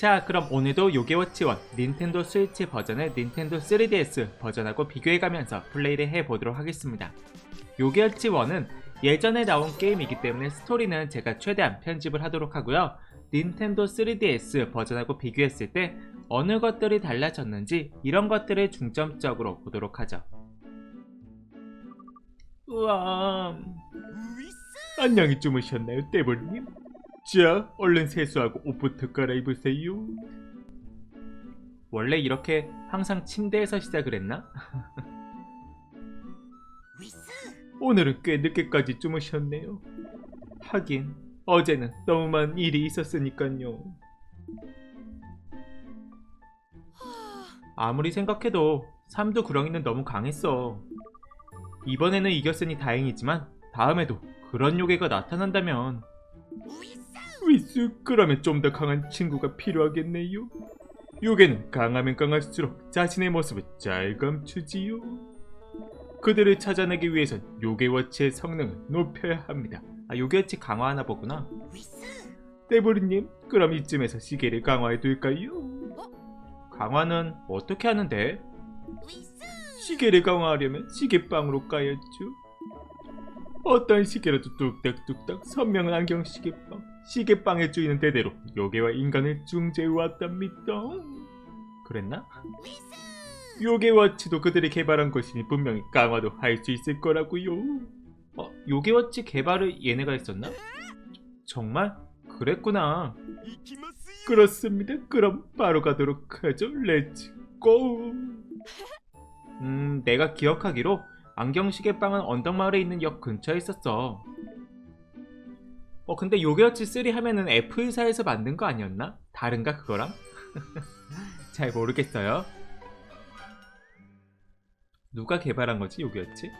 자 그럼 오늘도 요게워치 1 닌텐도 스위치 버전의 닌텐도 3DS 버전하고 비교해가면서 플레이를 해보도록 하겠습니다. 요게워치 1은 예전에 나온 게임이기 때문에 스토리는 제가 최대한 편집을 하도록 하고요. 닌텐도 3DS 버전하고 비교했을 때 어느 것들이 달라졌는지 이런 것들을 중점적으로 보도록 하죠. 우와 안녕히 주무셨나요 떼볼님? 자 얼른 세수하고 옷부터 갈아입으세요. 원래 이렇게 항상 침대에서 시작을 했나? 오늘은 꽤 늦게까지 주무셨네요. 하긴 어제는 너무 많은 일이 있었으니까요. 아무리 생각해도 삼두 구렁이는 너무 강했어. 이번에는 이겼으니 다행이지만 다음에도 그런 요괴가 나타난다면 위스 그러면 좀 더 강한 친구가 필요하겠네요 요괴는 강하면 강할수록 자신의 모습을 잘 감추지요 그들을 찾아내기 위해선 요괴워치의 성능을 높여야 합니다 아 요괴워치 강화하나 보구나 떼보리님 그럼 이쯤에서 시계를 강화해둘까요? 강화는 어떻게 하는데? 시계를 강화하려면 시계빵으로 까야죠. 어떤 시계라도 뚝딱뚝딱 선명한 안경 시계빵. 시계빵의 주인은 대대로 요괴와 인간을 중재해왔답니다. 그랬나? 요괴워치도 그들이 개발한 것이니 분명히 강화도 할 수 있을 거라고요. 어, 요괴워치 개발을 얘네가 했었나? 정말? 그랬구나. 그렇습니다. 그럼 바로 가도록 하죠. 렛츠 고! 음, 내가 기억하기로 안경 시계빵은 언덕마을에 있는 역 근처에 있었어. 어, 근데 요게어치 3 하면은 F사에서 만든 거 아니었나? 다른가 그거랑? 잘 모르겠어요. 누가 개발한 거지 요게어치?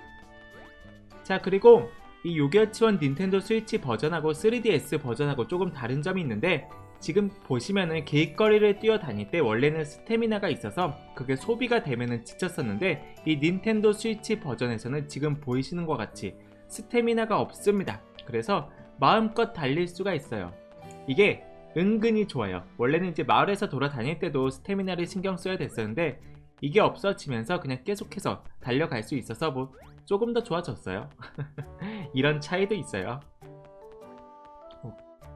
자 그리고 이 요게어치원 닌텐도 스위치 버전하고 3DS 버전하고 조금 다른 점이 있는데 지금 보시면은 길거리를 뛰어다닐 때 원래는 스태미나가 있어서 그게 소비가 되면은 지쳤었는데 이 닌텐도 스위치 버전에서는 지금 보이시는 것 같이 스태미나가 없습니다. 그래서 마음껏 달릴 수가 있어요. 이게 은근히 좋아요. 원래는 이제 마을에서 돌아다닐 때도 스태미나를 신경 써야 됐었는데 이게 없어지면서 그냥 계속해서 달려갈 수 있어서 뭐 조금 더 좋아졌어요. 이런 차이도 있어요.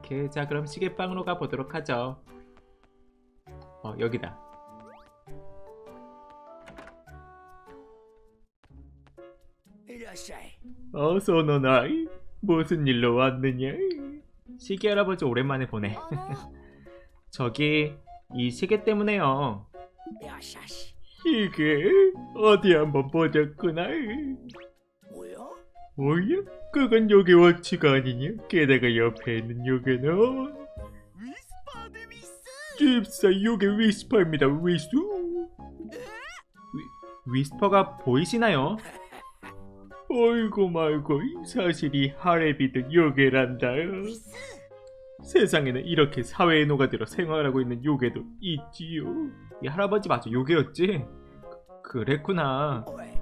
오케이 자 그럼 시계빵으로 가보도록 하죠 어 여기다 어서 오너나이 무슨 일로 왔느냐? 시계 할아버지 오랜만에 보네. 저기 이 시계 때문에요. 이게 어디 한번 보자꾸나. 뭐야? 뭐야? 그건 요괴 워치가 아니냐? 게다가 옆에 있는 위스 집사 요괴 위스퍼입니다. 위수 위, 위스퍼가 보이시나요? 어이구 말고 사실이 하레비드 요괴란다요 세상에는 이렇게 사회에 녹아들어 생활하고 있는 요괴도 있지요 이 할아버지 맞아 요괴였지? 그- 그랬구나 왜?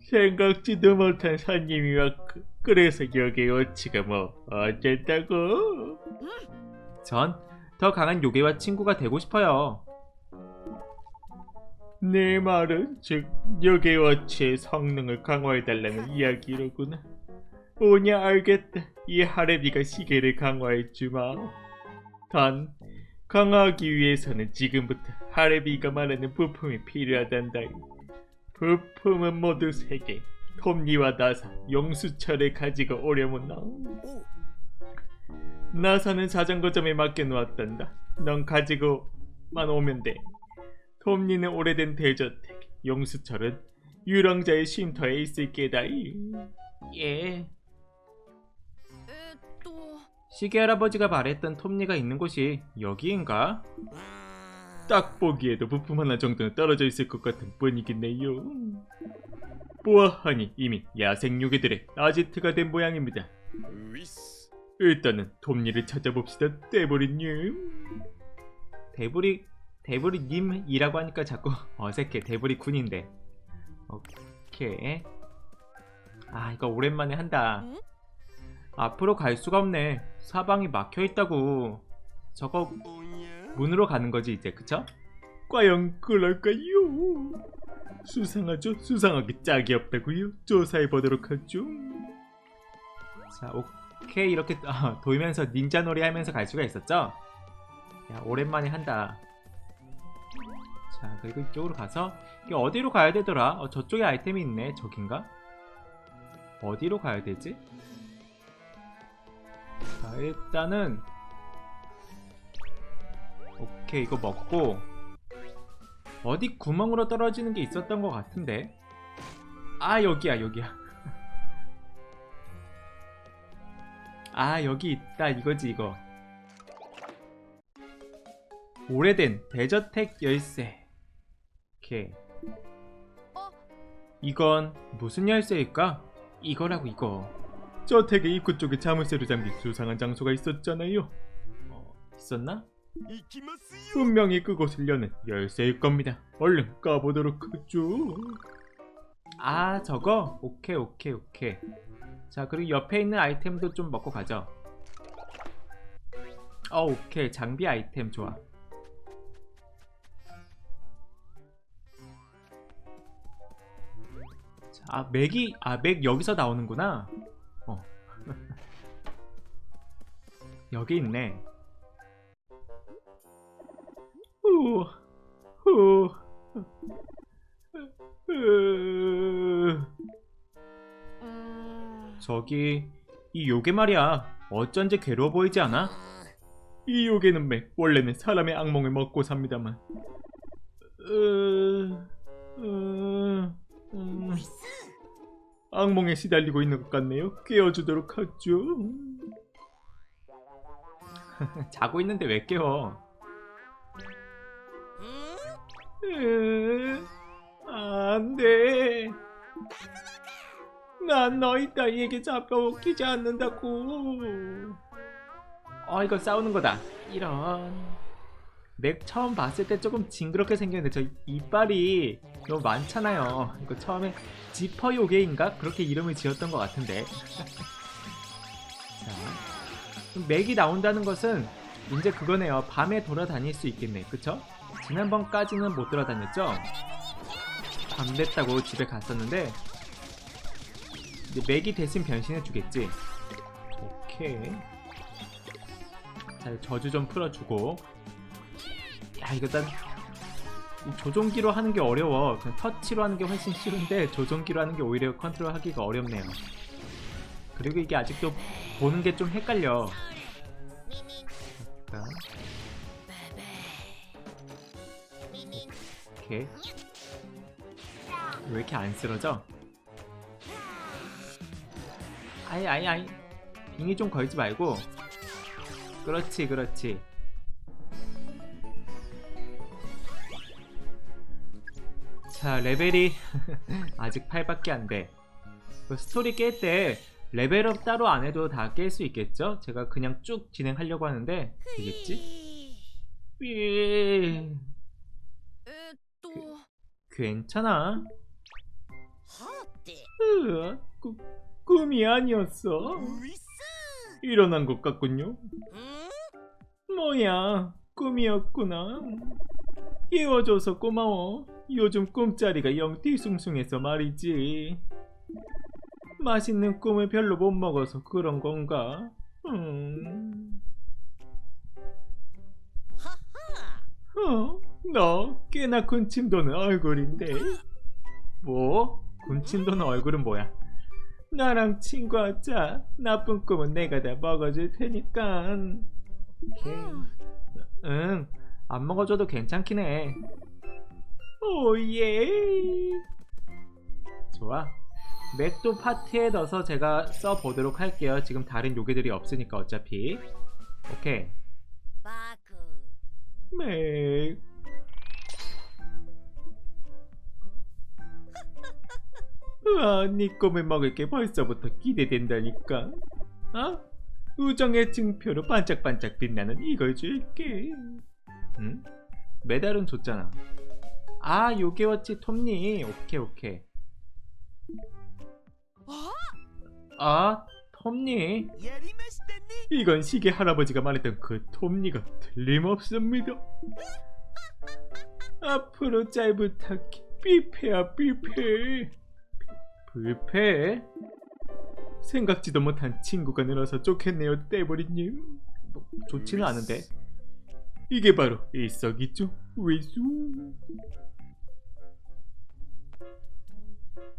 생각지도 못한 손님이 왔고 그래서 여기 워치가 뭐 어쨌다고? 전 더 강한 요괴와 친구가 되고 싶어요. 내 말은 즉 요괴 워치의 성능을 강화해달라는 이야기로구나. 오냐 알겠다. 이 하레비가 시계를 강화해주마. 단 강화하기 위해서는 지금부터 하레비가 말하는 부품이 필요하단다. 부품은 모두 세 개. 톱니와 나사, 용수철을 가지고 오려무나. 오 나사는 자전거점에 맡겨놓았단다. 넌 가지고만 오면 돼. 톱니는 오래된 대저택, 용수철은 유령자의 쉼터에 있을 게다이. 예. 에또 시계 할아버지가 말했던 톱니가 있는 곳이 여기인가? 딱 보기에도 부품 하나 정도는 떨어져 있을 것 같은 뿐이겠네요. 보아하니 이미 야생 요괴들의 아지트가 된 모양입니다. 위스 일단은 톱니를 찾아봅시다. 대보리님. 대보리 대보리님이라고 하니까 자꾸 어색해. 대보리 군인데. 오케이. 아 이거 오랜만에 한다. 응? 앞으로 갈 수가 없네. 사방이 막혀 있다고. 저거? 문으로 가는 거지 이제 그쵸? 과연 그럴까요? 수상하죠? 수상하게 짝이 없다고요? 조사해 보도록 하죠. 자 오케이 이렇게 아, 돌면서 닌자 놀이 하면서 갈 수가 있었죠? 야 오랜만에 한다. 자 그리고 이쪽으로 가서 이게 어디로 가야 되더라? 어, 저쪽에 아이템이 있네. 저긴가? 어디로 가야 되지? 자 일단은 오케이 이거 먹고 어디 구멍으로 떨어지는 게 있었던 것 같은데 아 여기야 여기야 아 여기 있다 이거지 이거 오래된 대저택 열쇠 오케이 어? 이건 무슨 열쇠일까? 이거라고 이거. 저택의 입구 쪽에 자물쇠로 잠긴 수상한 장소가 있었잖아요. 어, 있었나? 분명히 그곳을 여는 열쇠일 겁니다. 얼른 까보도록 하죠. 아 저거? 오케이 오케이 오케이. 자 그리고 옆에 있는 아이템도 좀 먹고 가죠. 어 오케이. 장비 아이템 좋아. 아 맥이 아 맥 여기서 나오는구나. 어. 여기 있네. 후, 후, 으, 저기 이 요괴 말이야 어쩐지 괴로워 보이지 않아? 이 요괴는 맥 원래는 사람의 악몽을 먹고 삽니다만 악몽에 시달리고 있는 것 같네요 깨워주도록 하죠 자고 있는데 왜 깨워 으, 안 돼. 난 너희 따위에게 잡혀먹히지 않는다고. 어, 이거 싸우는 거다. 이런. 맥 처음 봤을 때 조금 징그럽게 생겼는데 저 이빨이 너무 많잖아요. 이거 처음에 지퍼 요괴인가? 그렇게 이름을 지었던 것 같은데. 자, 맥이 나온다는 것은 이제 그거네요. 밤에 돌아다닐 수 있겠네. 그쵸? 지난번까지는 못 돌아다녔죠? 밤 됐다고 집에 갔었는데 이제 맥이 대신 변신해 주겠지 오케이 자 저주 좀 풀어주고 야 이거 일단 이 조종기로 하는 게 어려워. 그냥 터치로 하는 게 훨씬 쉬운데 조종기로 하는 게 오히려 컨트롤 하기가 어렵네요. 그리고 이게 아직도 보는 게 좀 헷갈려. 자, 오케이. 왜 이렇게 안 쓰러져? 아이 아이 아이. 빙이 좀 걸지 말고. 그렇지 그렇지 자 레벨이 아직 8밖에 안돼. 그 스토리 깰 때 레벨업 따로 안 해도 다 깰 수 있겠죠? 제가 그냥 쭉 진행하려고 하는데 되겠지? 삐. 그, 괜찮아? 으아, 꾸, 꿈이 아니었어? 일어난 것 같군요. 뭐야 꿈이었구나. 깨워줘서 고마워. 요즘 꿈자리가 영 뒤숭숭해서 말이지. 맛있는 꿈을 별로 못 먹어서 그런 건가? 음... 어? 너 꽤나 군침 도는 얼굴인데. 뭐? 군침 도는 얼굴은 뭐야? 나랑 친구하자. 나쁜 꿈은 내가 다 먹어줄 테니까. 오케이. 응, 안 먹어줘도 괜찮긴 해. 오예. 좋아. 맥도 파티에 넣어서 제가 써보도록 할게요. 지금 다른 요괴들이 없으니까 어차피. 오케이. 맥. 우와, 네 꿈을 먹을 게 벌써부터 기대된다니까. 어? 우정의 증표로 반짝반짝 빛나는 이걸 줄게. 응? 메달은 줬잖아. 아 요게 왔지 톱니. 오케이 오케이. 어? 아 톱니. 이건 시계 할아버지가 말했던 그 톱니가 틀림없습니다. 앞으로 잘 부탁해 삐페야, 삐페, 불패 생각지도 못한 친구가 늘어서 좋겠네요 떼버리님. 뭐, 좋지는 않은데. 이게 바로 일석이조 외수.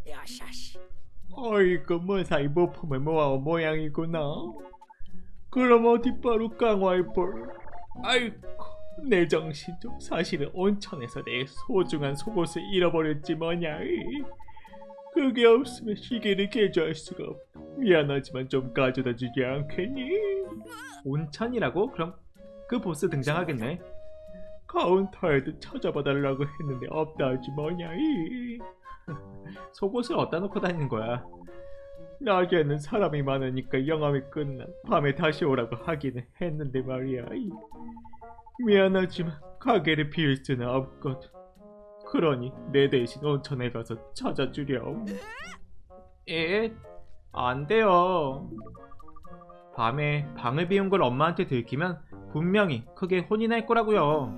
야샤시. 어이구 무사히 모품을 모아온 모양이구나. 그럼 어디 바로 강화해볼. 아이고 내 정신 좀 사실은 온천에서 내 소중한 속옷을 잃어버렸지 뭐냐. 그게 없으면 시계를 개조할 수가 없. 미안하지만 좀 가져다 주지 않겠니? 온천이라고? 그럼 그 보스 등장하겠네. 카운터에도 찾아봐달라고 했는데 없다 하지 뭐냐. 이. 속옷을 어디다 놓고 다니는 거야? 낮에는 사람이 많으니까 영암이 끝나 밤에 다시 오라고 하기는 했는데 말이야. 이. 미안하지만 가게를 비울 수는 없거든. 그러니 내 대신 온천에 가서 찾아주렴. 예? 안 돼요. 밤에 방을 비운 걸 엄마한테 들키면 분명히 크게 혼이 날 거라고요.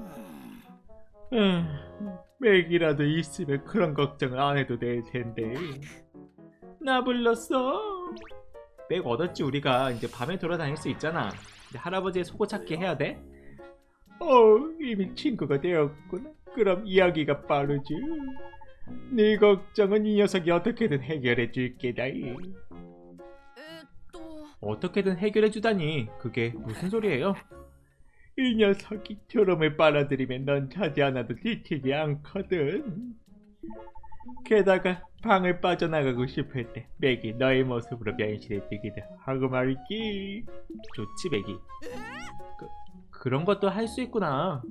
맥이라도 있으면 그런 걱정을 안 해도 될 텐데. 나 불렀어. 맥 얻었지 우리가 이제 밤에 돌아다닐 수 있잖아. 근데 할아버지의 속옷 찾기 해야 돼? 어, 이미 친구가 되었구나. 그럼 이야기가 빠르지. 네 걱정은 이 녀석이 어떻게든 해결해 줄게다. 어떻게든 해결해주다니 그게 무슨 소리예요? 이 녀석이 드럼을 빨아들이면 넌 차지 않아도 지치지 않거든. 게다가 방을 빠져나가고 싶을 때 맥이 너의 모습으로 변신해주기도 하고 말이지. 좋지 맥이. 그, 그런 것도 할 수 있구나.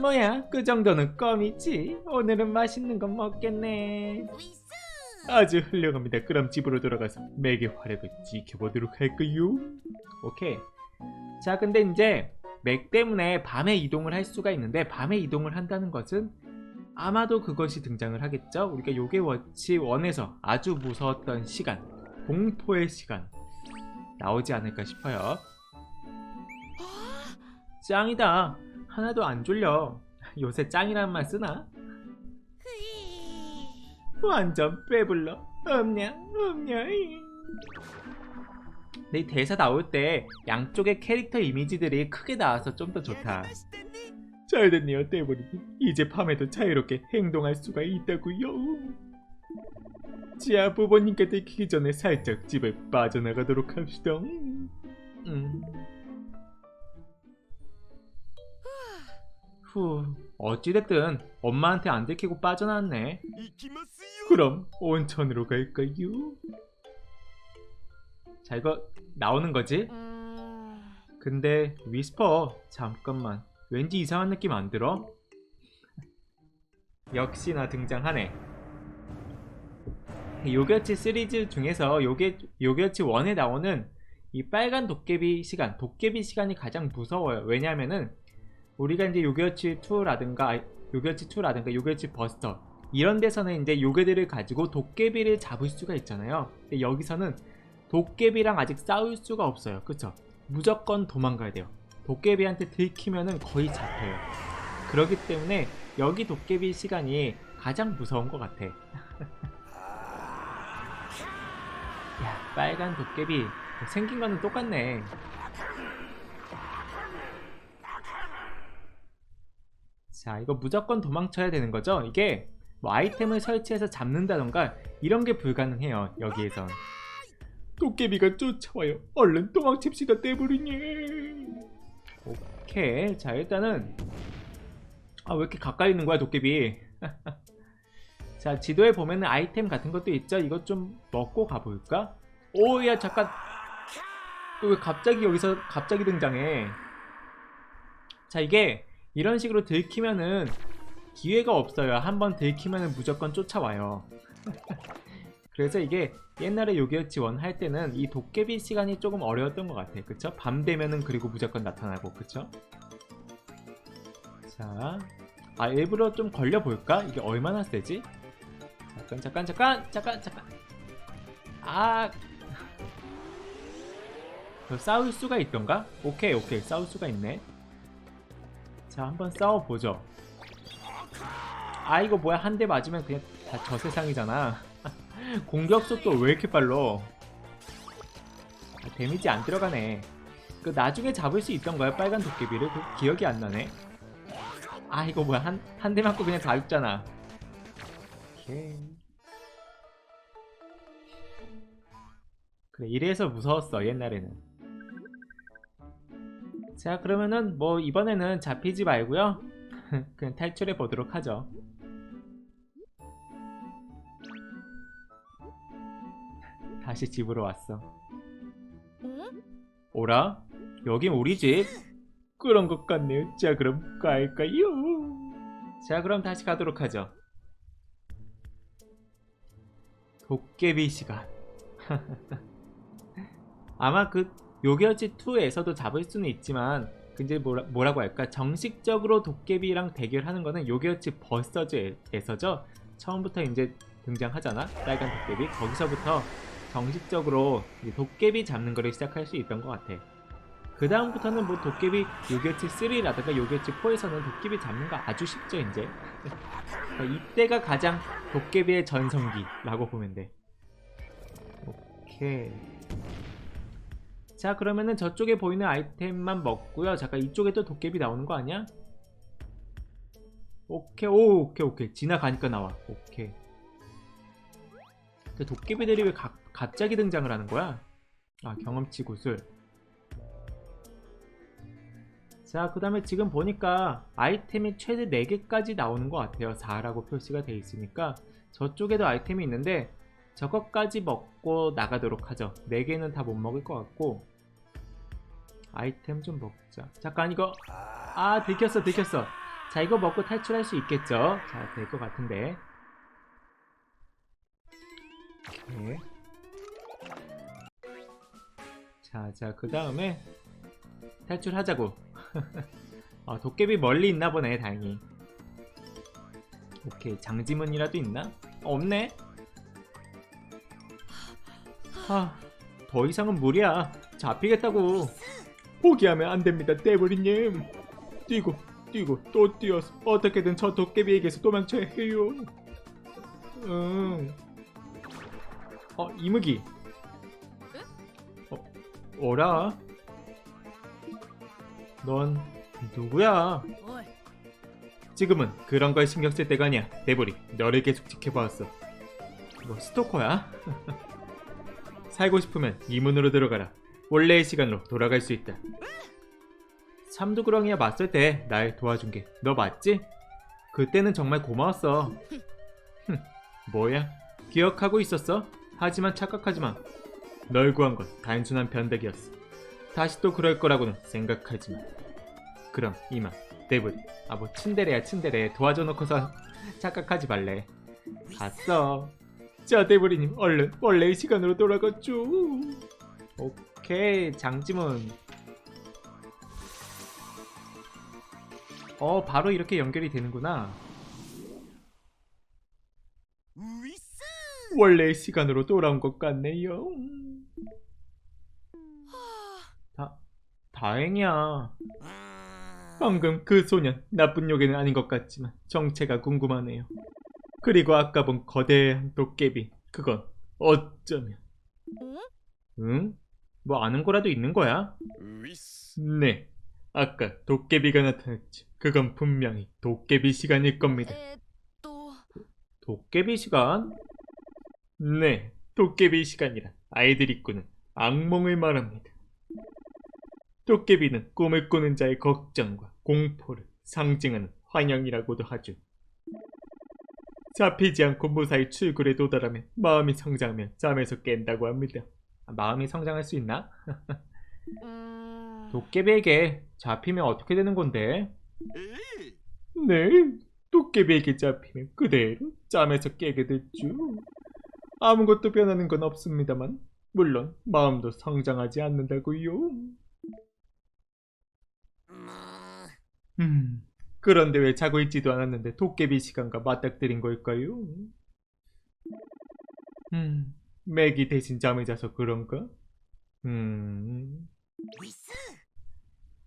뭐야 그 정도는 껌이지. 오늘은 맛있는 거 먹겠네. 아주 훌륭합니다. 그럼 집으로 돌아가서 맥의 활약을 지켜보도록 할까요? 오케이. 자, 근데 이제 맥 때문에 밤에 이동을 할 수가 있는데 밤에 이동을 한다는 것은 아마도 그것이 등장을 하겠죠. 우리가 요게 워치 1에서 아주 무서웠던 시간, 공포의 시간 나오지 않을까 싶어요. 짱이다. 하나도 안 졸려. 요새 짱이란 말 쓰나? 완전 빼불러. 음냐 음냐 내 대사 나올 때 양쪽의 캐릭터 이미지들이 크게 나와서 좀 더 좋다. 잘됐네요 떼버리님. 이제 밤에도 자유롭게 행동할 수가 있다고요. 지아 부모님께 들키기 전에 살짝 집에 빠져나가도록 합시다. 음. 후. 어찌됐든 엄마한테 안 들키고 빠져나왔네 그럼 온천으로 갈까요? 자 이거 나오는 거지? 음. 근데 위스퍼 잠깐만 왠지 이상한 느낌 안 들어? 역시나 등장하네 요결치 시리즈 중에서 요게, 요결치 1에 나오는 이 빨간 도깨비 시간 도깨비 시간이 가장 무서워요 왜냐하면은 우리가 이제 요괴치 2라든가 요괴치 2라든가 요괴치 버스터 이런 데서는 이제 요괴들을 가지고 도깨비를 잡을 수가 있잖아요 근데 여기서는 도깨비랑 아직 싸울 수가 없어요 그쵸? 무조건 도망가야 돼요. 도깨비한테 들키면은 거의 잡혀요. 그렇기 때문에 여기 도깨비 시간이 가장 무서운 것 같아. 야, 빨간 도깨비. 생긴 거는 똑같네. 자, 이거 무조건 도망쳐야 되는 거죠? 이게 뭐 아이템을 설치해서 잡는다던가 이런 게 불가능해요, 여기에선. 도깨비가 쫓아와요. 얼른 도망칩시다, 떼부리니. 오케이. 자, 일단은 아, 왜 이렇게 가까이 있는 거야, 도깨비? 자, 지도에 보면은 아이템 같은 것도 있죠. 이것 좀 먹고 가볼까? 오, 야, 잠깐. 또왜 갑자기 여기서 갑자기 등장해? 자, 이게 이런 식으로 들키면은 기회가 없어요. 한번 들키면은 무조건 쫓아와요. 그래서 이게 옛날에 요기요치 원할 때는 이 도깨비 시간이 조금 어려웠던 것 같아요. 그쵸? 밤 되면은 그리고 무조건 나타나고, 그쵸? 자, 아, 일부러 좀 걸려볼까? 이게 얼마나 세지? 잠깐, 잠깐, 잠깐, 잠깐, 잠깐. 아, 너 싸울 수가 있던가? 오케이 오케이 싸울 수가 있네 자 한번 싸워보죠. 아 이거 뭐야? 한 대 맞으면 그냥 다 저 세상이잖아. 공격 속도 왜 이렇게 빨라? 아, 데미지 안 들어가네. 그 나중에 잡을 수 있던가요 빨간 도깨비를? 그 기억이 안 나네. 아 이거 뭐야? 한 한 대 맞고 그냥 다 죽잖아. 오케이. 그래 이래서 무서웠어 옛날에는 자 그러면은 뭐 이번에는 잡히지 말고요. 그냥 탈출해 보도록 하죠. 다시 집으로 왔어. 응? 오라 여긴 우리 집. 그런 것 같네요. 자 그럼 갈까요? 자 그럼 다시 가도록 하죠. 도깨비 시간. 아마 그 요기어치 2에서도 잡을 수는 있지만 근데 뭐라, 뭐라고 할까? 정식적으로 도깨비랑 대결하는 거는 요기어치 버서즈에서죠? 처음부터 이제 등장하잖아? 빨간 도깨비? 거기서부터 정식적으로 이 도깨비 잡는 거를 시작할 수 있던 것 같아. 그 다음부터는 뭐 도깨비 요기어치 3라든가 요기어치 4에서는 도깨비 잡는 거 아주 쉽죠 이제. 그러니까 이때가 가장 도깨비의 전성기라고 보면 돼. 오케이 자 그러면은 저쪽에 보이는 아이템만 먹고요. 잠깐 이쪽에 또 도깨비 나오는 거 아니야? 오케이. 오 오케이 오케이. 지나가니까 나와. 오케이. 근데 도깨비들이 왜 가, 갑자기 등장을 하는 거야? 아 경험치 구슬. 자 그 다음에 지금 보니까 아이템이 최대 4개까지 나오는 것 같아요. 4라고 표시가 돼 있으니까. 저쪽에도 아이템이 있는데 저것까지 먹고 나가도록 하죠. 4개는 다 못 먹을 것 같고 아이템 좀 먹자. 잠깐 이거. 아 들켰어 들켰어. 자 이거 먹고 탈출할 수 있겠죠? 자 될 것 같은데. 오케이. 자자 그 다음에 탈출하자고. 아 도깨비 멀리 있나 보네 다행히. 오케이 장지문이라도 있나? 어, 없네. 아 더 이상은 무리야. 잡히겠다고 포기하면 안 됩니다 떼버리님. 뛰고 뛰고 또 뛰어서 어떻게든 저 도깨비에게서 도망쳐야 해요. 응. 어 이무기. 어 어라? 넌 누구야. 지금은 그런 걸 신경 쓸 때가 아니야. 내버리 너를 계속 지켜봐왔어. 뭐 스토커야? 살고 싶으면 이 문으로 들어가라 원래의 시간으로 돌아갈 수 있다 삼두구렁이야 맞설 때 날 도와준 게 너 맞지? 그때는 정말 고마웠어 흠, 뭐야 기억하고 있었어? 하지만 착각하지 마. 널 구한 건 단순한 변덕이었어. 다시 또 그럴 거라고는 생각하지 마. 그럼 이만 데브리. 아뭐 친데레야 친데레 도와줘 놓고서 착각하지 말래. 갔어. 자 데브리님 얼른 원래의 시간으로 돌아갔죠. 오 케이 장지문. 어 바로 이렇게 연결이 되는구나. 원래의 시간으로 돌아온 것 같네요. 다 다행이야. 방금 그 소년 나쁜 요괴는 아닌 것 같지만 정체가 궁금하네요. 그리고 아까 본 거대한 도깨비 그건 어쩌면 응? 응? 뭐 아는 거라도 있는 거야? 위스 네. 아까 도깨비가 나타났지. 그건 분명히 도깨비 시간일 겁니다. 에, 또 도깨비 시간? 네, 도깨비 시간이란 아이들이 꾸는 악몽을 말합니다. 도깨비는 꿈을 꾸는 자의 걱정과 공포를 상징하는 환영이라고도 하죠. 잡히지 않고 무사히 출구에 도달하면 마음이 성장하면 잠에서 깬다고 합니다. 아, 마음이 성장할 수 있나? 음... 도깨비에게 잡히면 어떻게 되는 건데? 에이 네, 도깨비에게 잡히면 그대로 잠에서 깨게 됐죠. 아무것도 변하는 건 없습니다만, 물론 마음도 성장하지 않는다고요. 음, 그런데 왜 자고 있지도 않았는데 도깨비 시간과 맞닥뜨린 걸까요? 음, 맥이 대신 잠을 자서 그런가? 음.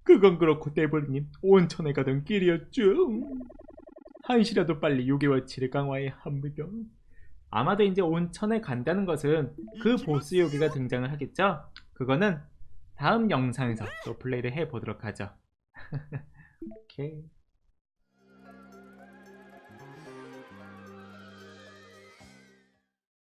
그건 그렇고 데블님 온천에 가던 길이었죠. 한시라도 빨리 요괴워치를 강화해야 합니다. 아마도 이제 온천에 간다는 것은 그 보스 요괴가 등장을 하겠죠. 그거는 다음 영상에서 또 플레이를 해보도록 하죠. 오케이.